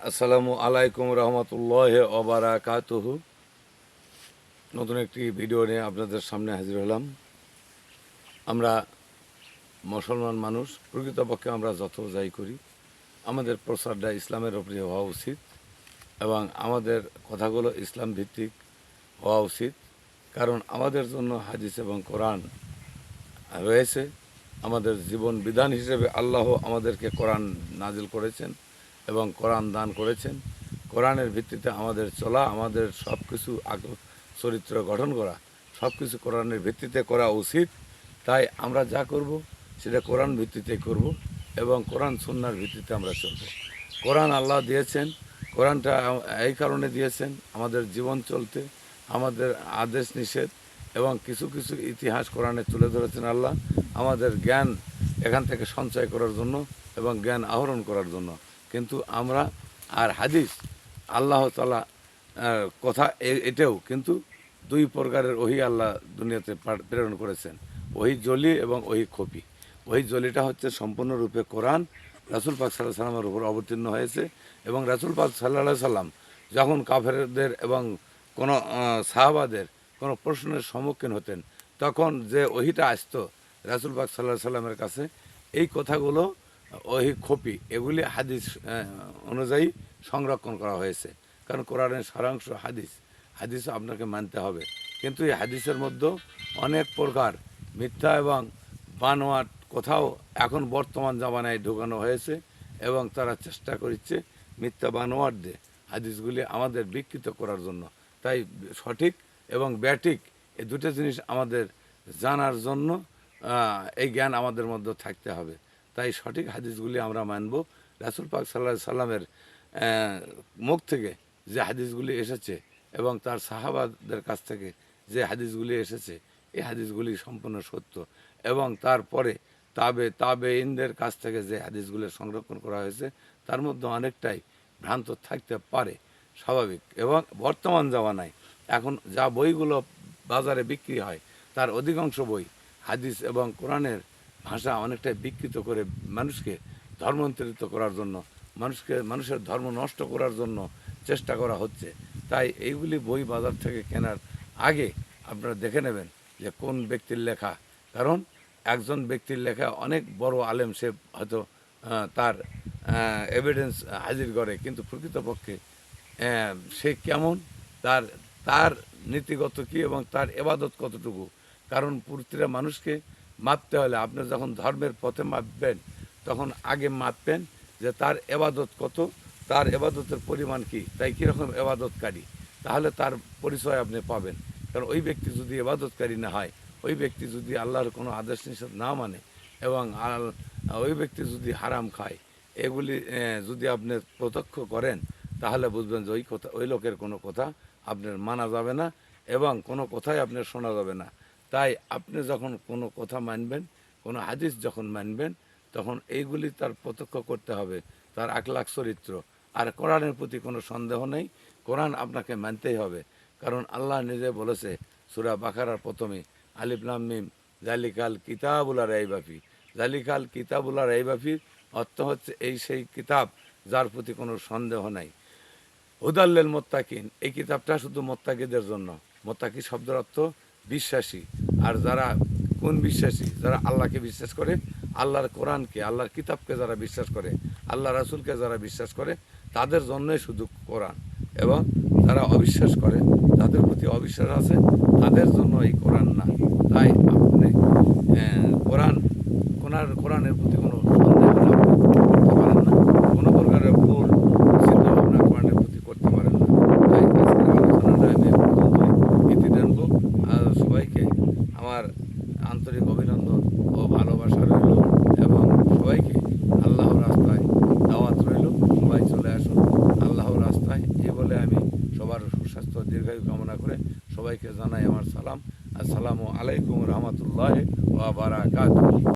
আসসালামু আলাইকুম রহমতুল্লাহ ওবারাকাতুহু নতুন একটি ভিডিও নিয়ে আপনাদের সামনে হাজির হলাম। আমরা মুসলমান মানুষ, প্রকৃতপক্ষে আমরা যত যাই করি। আমাদের প্রচারটা ইসলামের ওপরে হওয়া উচিত এবং আমাদের কথাগুলো ইসলাম ভিত্তিক হওয়া উচিত। কারণ আমাদের জন্য হাদিস এবং কোরআন রয়েছে। আমাদের জীবন বিধান হিসেবে আল্লাহ আমাদেরকে কোরআন নাজিল করেছেন। এবং কোরআন দান করেছেন। কোরআনের ভিত্তিতে আমাদের চলা, আমাদের সব কিছু চরিত্র গঠন করা সব কিছু কোরআনের ভিত্তিতে করা উচিত। তাই আমরা যা করব, সেটা কোরআন ভিত্তিতে করব এবং কোরআন সুন্নার ভিত্তিতে আমরা চলব। কোরআন আল্লাহ দিয়েছেন, কোরআনটা এই কারণে দিয়েছেন, আমাদের জীবন চলতে, আমাদের আদেশ নিষেধ এবং কিছু কিছু ইতিহাস কোরআনে তুলে ধরেছেন আল্লাহ। আমাদের জ্ঞান এখান থেকে সঞ্চয় করার জন্য এবং জ্ঞান আহরণ করার জন্য। কিন্তু আমরা আর হাদিস, আল্লাহ তালা কথা এটাও কিন্তু দুই প্রকারের ওহি আল্লাহ দুনিয়াতে প্রেরণ করেছেন। ওহি জলি এবং ওহি খপি। ওহি জলিটা হচ্ছে সম্পূর্ণরূপে কোরআন, রাসুল পাক সাল্লাহ সাল্লামের উপর অবতীর্ণ হয়েছে এবং রাসুল পাক সাল্লাহ সাল্লাম যখন কাফেরদের এবং কোনো সাহাবাদের কোনো প্রশ্নের সম্মুখীন হতেন, তখন যে ওহিটা আসতো রাসুল পাক সাল্লাহ সাল্লামের কাছে, এই কথাগুলো ওহি খপি এগুলি হাদিস অনুযায়ী সংরক্ষণ করা হয়েছে। কারণ কোরআনের সারাংশ হাদিস হাদিস আপনাকে মানতে হবে। কিন্তু এই হাদিসের মধ্যে অনেক প্রকার মিথ্যা এবং বানোয়াট কোথাও এখন বর্তমান জামানায় ঢোকানো হয়েছে এবং তারা চেষ্টা করছে মিথ্যা বানোয়াট দিয়ে হাদিসগুলি আমাদের বিকৃত করার জন্য। তাই সঠিক এবং ব্যাটিক এই দুটো জিনিস আমাদের জানার জন্য এই জ্ঞান আমাদের মধ্যে থাকতে হবে। তাই সঠিক হাদিসগুলি আমরা মানব। রাসুল পাক সাল্লাহ সাল্লামের মুখ থেকে যে হাদিসগুলি এসেছে এবং তার সাহাবাদের কাছ থেকে যে হাদিসগুলি এসেছে, এই হাদিসগুলি সম্পূর্ণ সত্য এবং তারপরে তাবে তাবে ইনদের কাছ থেকে যে হাদিসগুলি সংরক্ষণ করা হয়েছে, তার মধ্যে অনেকটাই ভ্রান্ত থাকতে পারে, স্বাভাবিক এবং বর্তমান জামানায় এখন যা বইগুলো বাজারে বিক্রি হয়, তার অধিকাংশ বই হাদিস এবং কোরআনের ভাষা অনেকটাই বিকৃত করে মানুষকে ধর্মান্তরিত করার জন্য, মানুষকে, মানুষের ধর্ম নষ্ট করার জন্য চেষ্টা করা হচ্ছে। তাই এইগুলি বই বাজার থেকে কেনার আগে আপনারা দেখে নেবেন যে কোন ব্যক্তির লেখা। কারণ একজন ব্যক্তির লেখা অনেক বড় আলেম সে হয়তো তার এভিডেন্স হাজির করে, কিন্তু প্রকৃতপক্ষে সে কেমন, তার তার নীতিগত কী এবং তার এবাদত কতটুকু। কারণ প্রতিটা মানুষকে মাপতে হলে আপনি যখন ধর্মের পথে মাপবেন, তখন আগে মাপবেন যে তার এবাদত কত, তার এবাদতের পরিমাণ কি, তাই কীরকম এবাদতকারী, তাহলে তার পরিচয় আপনি পাবেন। কারণ ওই ব্যক্তি যদি এবাদতকারী না হয়, ওই ব্যক্তি যদি আল্লাহর কোনো আদেশ নিষেধ না মানে এবং ওই ব্যক্তি যদি হারাম খায়, এগুলি যদি আপনি প্রত্যক্ষ করেন, তাহলে বুঝবেন যে ওই কথা, ওই লোকের কোনো কথা আপনার মানা যাবে না, এবং কোনো কথাই আপনার শোনা যাবে না। তাই আপনি যখন কোনো কথা মানবেন, কোনো হাদিস যখন মানবেন, তখন এইগুলি তার প্রত্যক্ষ করতে হবে, তার আখলাখ চরিত্র। আর কোরআনের প্রতি কোনো সন্দেহ নেই, কোরআন আপনাকে মানতেই হবে। কারণ আল্লাহ নিজে বলেছে, সুরা বাখারার প্রথমে আলিফলাম মিম জালিকাল কিতাবুলা রাইবাফি জালিকাল কিতাবুলা রাইবাফির অর্থ হচ্ছে এই সেই কিতাব যার প্রতি কোনো সন্দেহ নাই। হুদাল্লেল মোত্তাকিন, এই কিতাবটা শুধু মোত্তাকিদের জন্য। মোত্তাকি শব্দের অর্থ বিশ্বাসী। আর যারা কোন বিশ্বাসী? যারা আল্লাহকে বিশ্বাস করে, আল্লাহর কোরআনকে, আল্লাহর কিতাবকে যারা বিশ্বাস করে আল্লাহ রাসূলকে যারা বিশ্বাস করে, তাদের জন্যই শুধু কোরআন। এবং যারা অবিশ্বাস করে, তাদের প্রতি অবিশ্বাস আছে, তাদের জন্য এই কোরআন না। তাই আপনি কোরআন কোরআন কোরআনের প্রতি কোনো সন্দেহ আপনি করতে পারেন না কোনো প্রকারের ভুল চিন্তা ভাবনা কোরআনের প্রতি করতে পারেন না তাই আজকের আলোচনাটা আমি পর্যন্তই ইতি টানবো আর সবাইকে আমার আন্তরিক অভিনন্দন ও ভালোবাসা রইল এবং সবাইকে আল্লাহর রাস্তায় দাওয়াত রইল। সবাই চলে আসুন আল্লাহর রাস্তায়। এ বলে আমি সবার সুস্বাস্থ্য দীর্ঘায়ু কামনা করে সবাইকে জানাই আমার সালাম। আসসালামু আলাইকুম রহমতুল্লাহ ওয়া বারাকাতুহু।